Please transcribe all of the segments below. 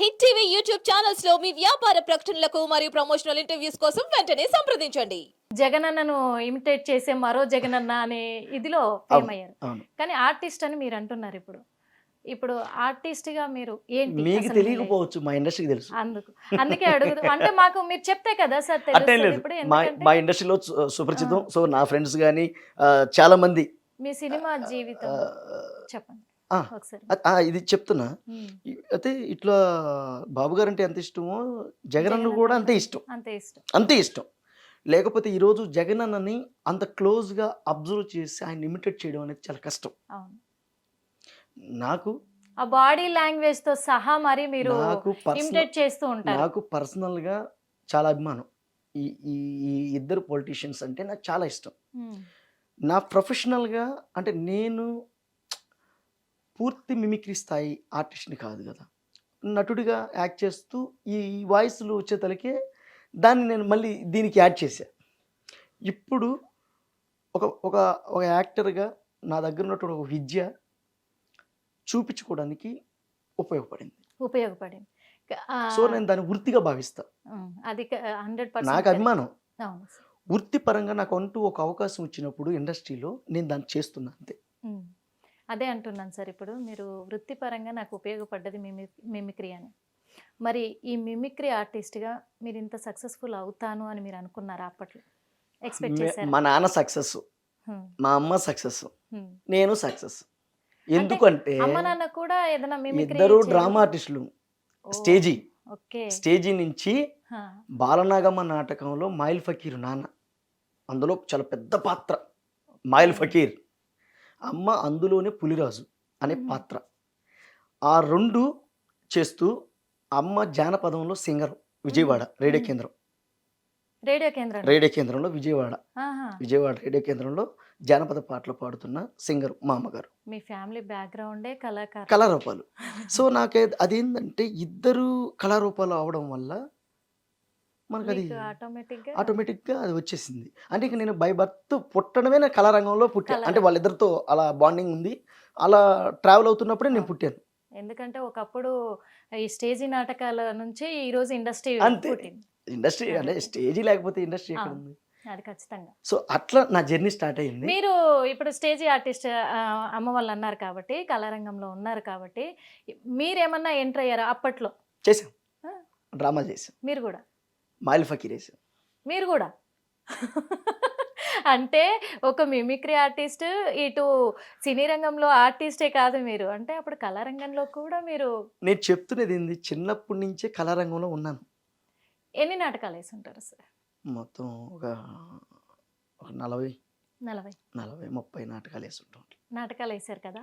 Hit TV YouTube ఛానల్స్లో మీ వ్యాపార ప్రకటనలకు మరియు ప్రమోషనల్ ఇంటర్వ్యూస్ కోసం వెంటనే సంప్రదించండి. జగనన్నను ఇమిటేట్ చేసే మరో జగనన్న అనే ఇదిలో ఫేమ్ అయ్యారు కానీ ఆర్టిస్ట్ అని మీరు అంటున్నారు ఇప్పుడు. ఇప్పుడు ఆర్టిస్ట్గా మీరు ఏంటి మీకు తెలియకపోవచ్చు మా ఇండస్ట్రీకి తెలుసు? అందుకు. అందుకే అడుగుదు అంటే మాకు మీరు చెప్తే కదా సార్ ఇప్పుడు మా ఇండస్ట్రీలో సుపరిచితం. సో నా ఫ్రెండ్స్ కానీ చాలా మంది మీ సినిమా జీవితం. చెప్పండి. ఇది చెప్తున్నా. ఈ- అయితే ఇట్లా బాబు గారు అంటే ఎంత ఇష్టమో జగన్ అన్న కూడా అంతే ఇష్టం. అంతే ఇష్టం. అంతే ఇష్టం. లేకపోతే ఈరోజు జగన్ అన్నని అంత క్లోజ్గా అబ్జర్వ్ చేసి ఆయన ఇమిటేట్ చేయడం అనేది చాలా కష్టం. నాకు ఆ బాడీ లాంగ్వేజ్తో సహా మరి మీరు పర్సనల్ ఇమిటేట్ చేస్తూ ఉంటారు. నాకు పర్సనల్గా చాలా అభిమానం. ఈ ఈ ఈ ఇద్దరు పొలిటీషియన్స్ అంటే నాకు చాలా ఇష్టం. నా ప్రొఫెషనల్గా అంటే నేను పూర్తి మిమిక్రీ స్థాయి ఆర్టిస్ట్ని కాదు కదా. నటుడిగా యాక్ట్ చేస్తూ ఈ వాయిస్లు వచ్చేతలకే దాన్ని నేను మళ్ళీ దీనికి యాడ్ చేశా. ఇప్పుడు ఒక ఒక ఒక యాక్టర్గా నా దగ్గర ఉన్నటువంటి ఒక విద్య చూపించుకోవడానికి ఉపయోగపడింది. ఉపయోగపడింది. సో నేను దాన్ని వృత్తిగా భావిస్తా. అది హండ్రెడ్ నాకు అభిమానం. వృత్తిపరంగా నాకు అంటూ ఒక అవకాశం వచ్చినప్పుడు ఇండస్ట్రీలో నేను దాన్ని చేస్తున్నా అంతే. అదే అంటున్నాను సార్ ఇప్పుడు. మీరు వృత్తిపరంగా నాకు ఉపయోగపడ్డది మిమి మిమిక్రీ అని. మరి ఈ మిమిక్రీ ఆర్టిస్ట్గా మీరు ఇంత సక్సెస్ఫుల్ అవుతాను అని మీరు అనుకున్నారా అప్పట్లో? ఎక్స్పెక్ట్ మే- చేశారు? మా నాన్న సక్సెస్ మా అమ్మ సక్సెస్ నేను సక్సెస్ ఎందుకంటే అమ్మ నాన్న కూడా ఏదైనా ఇద్దరు డ్రామా ఆర్టిస్టులు. స్టేజీ. ఓకే. స్టేజీ నుంచి బాలనాగమ్మ నాటకంలో మాయిల్ ఫకీర్ నాన్న. అందులో చాలా పెద్ద పాత్ర. మాయిల్ ఫకీర్. అమ్మ అందులోనే పులిరాజు అనే. పాత్ర. ఆ రెండు చేస్తూ అమ్మ జానపదంలో సింగర్ విజయవాడ రేడియో. కేంద్రం. రేడియో కేంద్రం. రేడియో కేంద్రంలో విజయవాడ. విజయవాడ రేడియో కేంద్రంలో జానపద పాటలు పాడుతున్న సింగర్ మా అమ్మగారు. మీ ఫ్యామిలీ బ్యాక్గ్రౌండే కళాకారు కళారూపాలు. సో నాకే అదేంటంటే ఇద్దరు కళారూపాలు అవడం వల్ల మనకు అది ఆటోమేటిక్గా అది వచ్చేసింది. అంటే ఇక నేను బై బర్త్ పుట్టడమే నేను కళారంగంలో పుట్టా. కళారంగం. అంటే వాళ్ళిద్దరితో అలా బాండింగ్ ఉంది. అలా ట్రావెల్ అవుతున్నప్పుడే నేను పుట్టాను. ఎందుకంటే ఒకప్పుడు ఈ స్టేజీ నాటకాల నుంచి ఈ రోజు ఇండస్ట్రీ అంతే. ఇండస్ట్రీ అంటే స్టేజీ లేకపోతే ఇండస్ట్రీ ఎక్కడ. ఉంది అది ఖచ్చితంగా. సో అట్లా నా జర్నీ స్టార్ట్ అయింది. మీరు ఇప్పుడు స్టేజీ ఆర్టిస్ట్ అమ్మ వాళ్ళు అన్నారు కాబట్టి కళారంగంలో ఉన్నారు కాబట్టి మీరేమన్నా ఎంటర్ అయ్యారా అప్పట్లో? చేసాం. డ్రామా చేసాం మీరు కూడా? మాయిల్ ఫకీర్ వేసాం మీరు కూడా? అంటే ఒక మిమిక్రీ ఆర్టిస్ట్ ఇటు సినీ రంగంలో ఆర్టిస్టే కాదు మీరు. అంటే అప్పుడు కళారంగంలో కూడా మీరు నేను చెప్తున్నది ఏంది? చిన్నప్పటి నుంచే కళారంగంలో ఉన్నాను. ఎన్ని నాటకాలు వేసి ఉంటారు సార్? మొత్తం ఒక ఒక నలభై. నలభై. నలభై ముప్పై నాటకాలు వేస్తుంటాం నాటకాలు వేశారు కదా.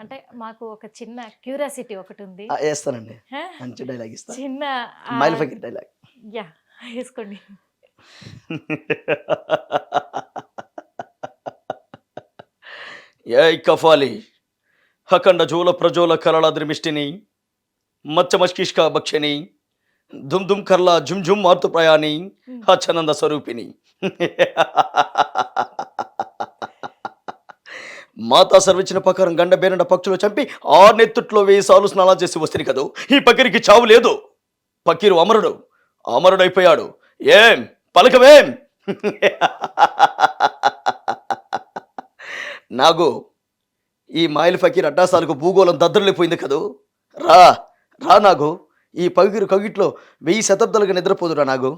అంటే మాకు ఒక చిన్న క్యూరియాసిటీ ఒకటి ఉంది. వేస్తానండి? మంచి డైలాగ్ ఇస్తా. చిన్న ఆ, మైల్ ఫకీర్ డైలాగ్ యా. వేసుకోండి. ఏ కఫాలి అఖండ జోల ప్రజోల కలల ద్రిమిష్టిని మచ్చమష్కిష్క భక్షిని దుమ్ దుమ్ కర్ల జుమ్ జుమ్ మార్తు ప్రయాణి హచ్చనంద స్వరూపిణి. మాతా సర్వించిన ప్రకారం గండ బేరండ పక్షులు చంపి ఆ నెత్తుట్లో వేయి సార్లు స్నానాలు చేసి వస్తుంది కదూ. ఈ పకిరికి చావు లేదు. పకీరు అమరుడు. అమరుడైపోయాడు ఏం? పలకమేం నాగు ఈ మాయిల్ ఫకీర్ అడ్డాసాలకు భూగోళం దద్దరిల్లిపోయింది కదూ? రా రా నాగు ఈ పగిరు కగిట్లో వెయ్యి శతాబ్దాలుగా నిద్రపోదురా నాగు.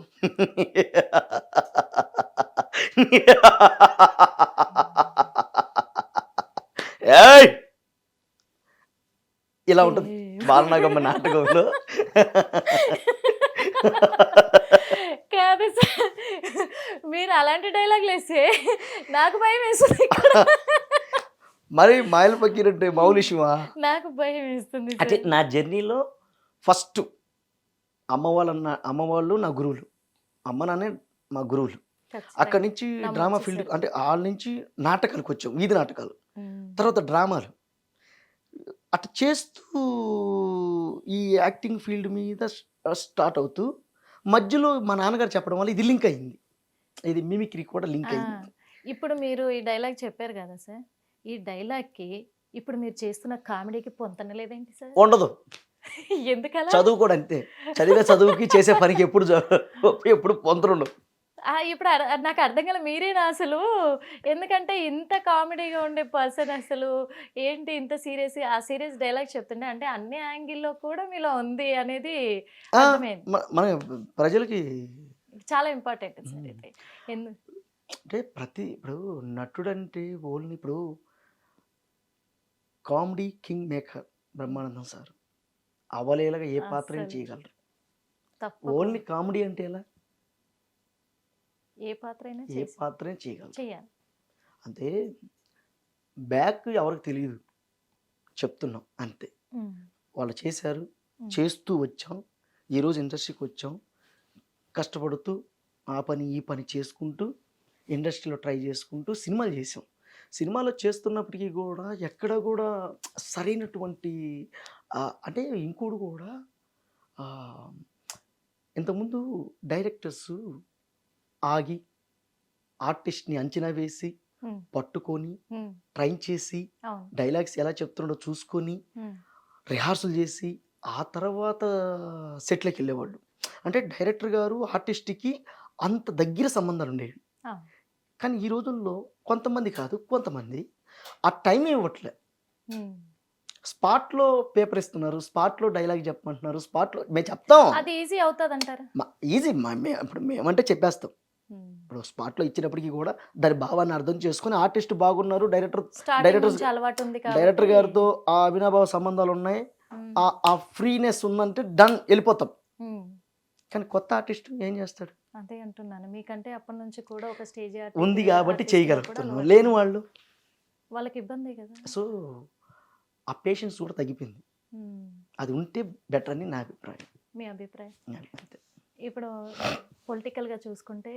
ఏయ్! ఇలా ఉంటుంది. బాలనాగమ్మ నాటకంలో. కాదు సార్ మీరు అలాంటి డైలాగులు వేస్తే నాకు భయం వేస్తుంది. మరి మాయల్ ఫకీర్ అంటే మౌలిషమా నాకు భయం వేస్తుంది అంటే. నా జర్నీలో ఫస్ట్ అమ్మ వాళ్ళ అమ్మ వాళ్ళు నా గురువులు అమ్మ నాన్నే మా గురువులు. అక్కడి నుంచి డ్రామా. ఫీల్డ్ అంటే వాళ్ళ నుంచి నాటకాలకు వచ్చాం వీధి నాటకాలు. తర్వాత డ్రామాలు అట్లా చేస్తూ ఈ యాక్టింగ్ ఫీల్డ్ మీద స్టార్ట్ అవుతూ మధ్యలో మా నాన్నగారు చెప్పడం వల్ల ఇది లింక్ అయింది. ఇది మిమిక్రీ కూడా లింక్ అయింది. ఇప్పుడు మీరు ఈ డైలాగ్ చెప్పారు కదా సార్ ఈ డైలాగ్కి ఇప్పుడు మీరు చేస్తున్న కామెడీకి పొంతన లేదేంటి సార్? ఉండదు. ఎందుకలా? చదువు కూడా అంతే. చదివే చదువుకి చేసే పనికి ఎప్పుడు ఎప్పుడు పొంతరుండవు ఆ, ఇప్పుడు నాకు అర్థం కాలే మీరేనా అసలు? ఎందుకంటే ఇంత కామెడీగా ఉండే పర్సన్ అసలు ఏంటి ఇంత సీరియస్? ఆ సీరియస్ డైలాగ్ చెప్తుంటే అంటే అన్ని యాంగిల్లో కూడా మీలో ఉంది అనేది మన ప్రజలకి చాలా ఇంపార్టెంట్ సార్. ఇది. అంటే ప్రతి ఇప్పుడు నటుడు అంటే ఓన్లీ ఇప్పుడు comedy king maker Brahmanandam sir. అవలేలాగా ఏ పాత్ర. చేయగలరు? తప్ప ఓన్లీ కామెడీ అంటే ఎలా? ఏ పాత్ర అయినా ఏ పాత్ర చేయగలరు చేయాలి. అంటే బ్యాక్ ఎవరికి తెలియదు చెప్తున్నాం అంతే. వాళ్ళు చేశారు. చేస్తూ వచ్చాం. ఈరోజు ఇండస్ట్రీకి వచ్చాం. కష్టపడుతూ ఆ పని ఈ పని చేసుకుంటూ ఇండస్ట్రీలో ట్రై చేసుకుంటూ సినిమాలు చేసాం సినిమాలో చేస్తున్నప్పటికీ కూడా ఎక్కడ కూడా సరైనటువంటి అంటే ఇంకోటి కూడా ఇంతకుముందు డైరెక్టర్స్ ఆగి ఆర్టిస్ట్ని అంచనా వేసి. పట్టుకొని. ట్రైన్ చేసి డైలాగ్స్ ఎలా చెప్తున్నాడో చూసుకొని. రిహార్సల్ చేసి ఆ తర్వాత సెట్లకి వెళ్ళేవాళ్ళు అంటే డైరెక్టర్ గారు ఆర్టిస్ట్కి అంత దగ్గర సంబంధాలు ఉండేవి. కానీ ఈ రోజుల్లో కొంతమంది కాదు కొంతమంది ఆ టైం ఇవ్వట్లే. స్పాట్లో పేపర్ ఇస్తున్నారు స్పాట్లో డైలాగ్ చెప్పమంటున్నారు స్పాట్లో మేము చెప్తాం అది ఈజీ అవుతుంది అంటారా ఈజీ ఇప్పుడు మేమంటే చెప్పేస్తాం ఇప్పుడు స్పాట్లో ఇచ్చినప్పటికీ కూడా దాని భావాన్ని అర్థం చేసుకొని ఆర్టిస్ట్ బాగున్నారు డైరెక్టర్ కాబట్టి. డైరెక్టర్ గారితో ఆ అవినాభావ సంబంధాలు ఉన్నాయి. ఆ ఫ్రీనెస్ ఉందంటే డన్ వెళ్ళిపోతాం. కానీ కొత్త ఆర్టిస్ట్ ఏం చేస్తాడు? అదే అంటున్నాను. మీకంటే అప్పటి నుంచి కూడా ఒక స్టేజ్ ఉంది కాబట్టి చేయగలుగుతున్నాం. లేని వాళ్ళు. వాళ్ళకి ఇబ్బంది కదా. సో ఆ పేషెన్స్ కూడా తగ్గిపోయింది. అది ఉంటే బెటర్ అని నా అభిప్రాయం. మీ అభిప్రాయం. అంతే ఇప్పుడు పొలిటికల్గా చూసుకుంటే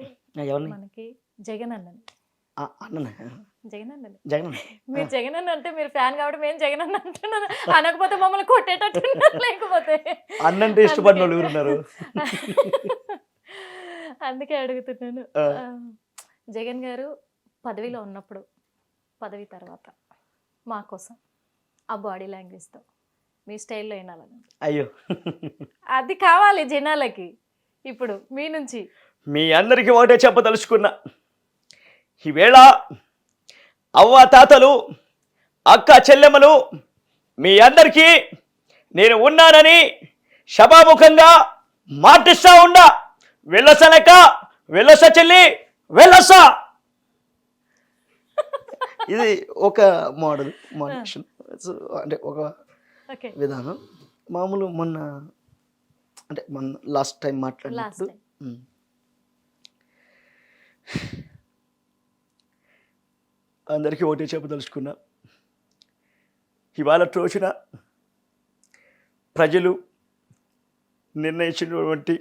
మనకి జగన్ అన్నని. జగన్ అన్నని. జగన్. మీరు జగన్ అన్న అంటే మీరు ఫ్యాన్ కాబట్టి మేము జగన్ అన్న అంటున్నాను అనకపోతే మమ్మల్ని కొట్టేటట్టున్నారు లేకపోతే. అన్నంటే ఇష్టపడిన వాళ్ళు అందుకే. అడుగుతున్నాను. జగన్ గారు పదవిలో ఉన్నప్పుడు పదవి తర్వాత మా కోసం ఆ బాడీ లాంగ్వేజ్తో మీ స్టైల్లో వినాలని అయ్యో. అది కావాలి జనాలకి. ఇప్పుడు మీ నుంచి. మీ అందరికీ ఒకటే చెప్పదలుచుకున్నా. ఈవేళ అవ్వ తాతలు అక్క చెల్లెమ్మలు మీ అందరికీ నేను ఉన్నానని సభాముఖంగా మాటిస్తా ఉండా. వెళ్ళసనక వెళ్ళస చెల్లి వెళ్ళస. ఇది ఒక మోడల్ మోడలేషన్ అంటే ఒక ఓకే. విధానం. మామూలు మొన్న అంటే మొన్న లాస్ట్ టైం మాట్లాడినప్పుడు. అందరికీ ఒకటే చెప్పదలుచుకున్నా ఇవాళ రోజున ప్రజలు నిర్ణయించినటువంటి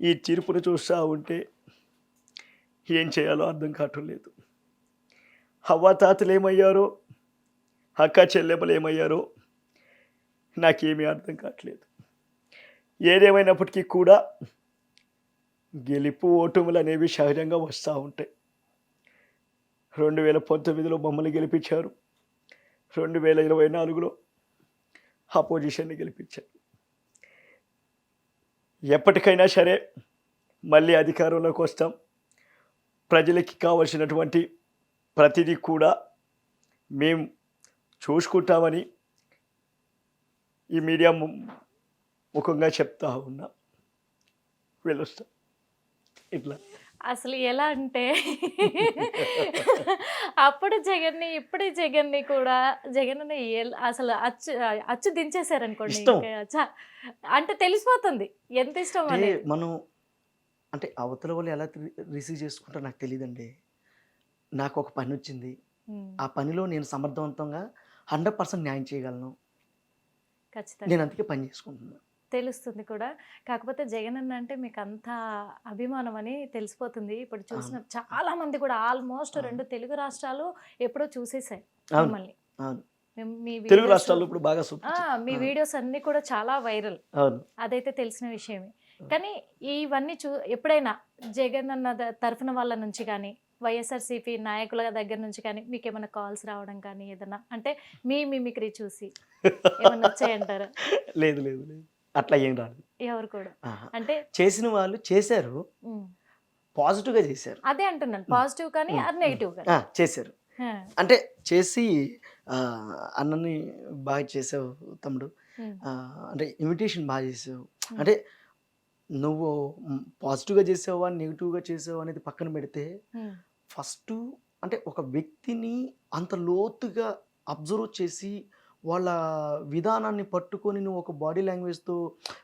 ఈ తీర్పును చూస్తూ ఉంటే ఏం చేయాలో అర్థం కావటం లేదు. హవ్వాతాతలు ఏమయ్యారో అక్క చెల్లెమ్మలు ఏమయ్యారో నాకేమీ అర్థం కావట్లేదు. ఏదేమైనప్పటికీ కూడా గెలుపు ఓటములు అనేవి సహజంగా వస్తూ ఉంటాయి. రెండు వేల పంతొమ్మిదిలో మమ్మల్ని గెలిపించారు. రెండు వేల ఇరవై నాలుగులో అపోజిషన్ని గెలిపించారు. ఎప్పటికైనా సరే మళ్ళీ అధికారంలోకి వస్తాం. ప్రజలకి కావలసినటువంటి ప్రతిదీ కూడా మేము చూసుకుంటామని ఈ మీడియా ముఖంగా చెప్తా ఉన్నా. వెళ్ళొస్తా. ఇట్లా. అసలు ఎలా అంటే అప్పుడు జగన్ని ఇప్పుడు జగన్ని కూడా జగన్ అసలు అచ్చు అచ్చు దించేశారనుకోండి అంటే తెలిసిపోతుంది. ఎంత ఇష్టం అంటే అనేది. మనం అంటే అవతల వాళ్ళు ఎలా రిసీవ్ చేసుకుంటారో నాకు తెలియదండి నాకు ఒక పని వచ్చింది ఆ పనిలో నేను సమర్థవంతంగా హండ్రెడ్ పర్సెంట్ న్యాయం చేయగలను. ఖచ్చితంగా. నేను అందుకే పని చేసుకుంటున్నాను తెలుస్తుంది కూడా. కాకపోతే జగన్ అన్న అంటే మీకు అంత అభిమానం అని తెలిసిపోతుంది. ఇప్పుడు చూసిన చాలా మంది కూడా ఆల్మోస్ట్. రెండు తెలుగు రాష్ట్రాలు ఎప్పుడో చూసేసాయి మిమ్మల్ని. తెలుగు రాష్ట్రాల్లో ఇప్పుడు బాగా మీ. వీడియోస్ అన్ని కూడా చాలా వైరల్. అదైతే తెలిసిన విషయమే. కానీ ఇవన్నీ చూ ఎప్పుడైనా జగన్ అన్న తరఫున వాళ్ళ నుంచి కానీ వైఎస్ఆర్సీపీ నాయకుల దగ్గర నుంచి కానీ మీకు ఏమైనా కాల్స్ రావడం కానీ ఏదైనా అంటే మీ మిమిక్రీ చూసి ఏమన్నా వచ్చాయంటారా? లేదు లేదు లేదు. అట్లా ఏం రాదు. ఎవరు కూడా. అంటే చేసిన వాళ్ళు చేశారు ఉమ్, పాజిటివ్గా చేశారు. అదే అంటున్నాను పాజిటివ్ కానీ నెగిటివ్ చేశారు. అంటే చేసి అన్నని బాగా చేసావు తమ్ముడు. అంటే ఇన్విటేషన్ బాగా చేసావు. అంటే నువ్వు పాజిటివ్గా చేసావా నెగిటివ్గా చేసావా అనేది పక్కన పెడితే ఫస్ట్ అంటే ఒక వ్యక్తిని అంత లోతుగా అబ్జర్వ్ చేసి వాళ్ళ విధానాన్ని పట్టుకొని నువ్వు ఒక బాడీ లాంగ్వేజ్తో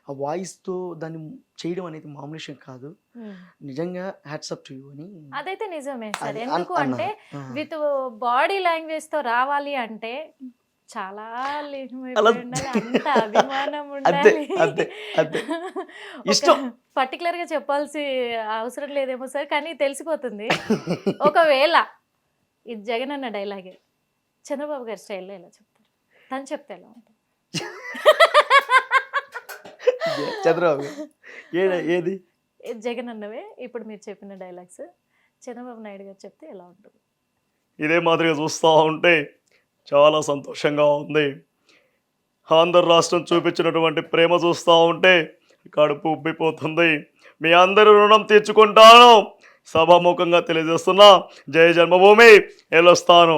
ఆ వాయిస్తో దాన్ని చేయడం అనేది మామూలు విషయం కాదు. నిజంగా హ్యాట్సప్ టు యూ అని అదైతే నిజమే సార్ ఎందుకు అంటే. విత్ బాడీ లాంగ్వేజ్తో రావాలి అంటే చాలా అంత అభిమానం ఉండాలి. ఇష్టం. పర్టికులర్గా చెప్పాల్సి అవసరం లేదేమో సార్ కానీ తెలిసిపోతుంది ఒకవేళ ఇది జగన్ అన్న డైలాగే చంద్రబాబు గారి స్టైల్లో ఎలా చెప్తారు తను చెప్తే ఎలా ఉంటుంది? చంద్రబాబు ఏది? జగన్ అన్నవే ఇప్పుడు మీరు చెప్పిన డైలాగ్స్ చంద్రబాబు నాయుడు గారు చెప్తే ఎలా ఉంటుంది? ఇదే మాదిరిగా చూస్తూ ఉంటే చాలా సంతోషంగా ఉంది. ఆంధ్ర రాష్ట్రం చూపించినటువంటి ప్రేమ చూస్తూ ఉంటే కడుపు ఉబ్బిపోతుంది. మీ అందరి రుణం తీర్చుకుంటాను. సభాముఖంగా తెలియజేస్తున్నా. జయ జన్మభూమి. వెళ్ళొస్తాను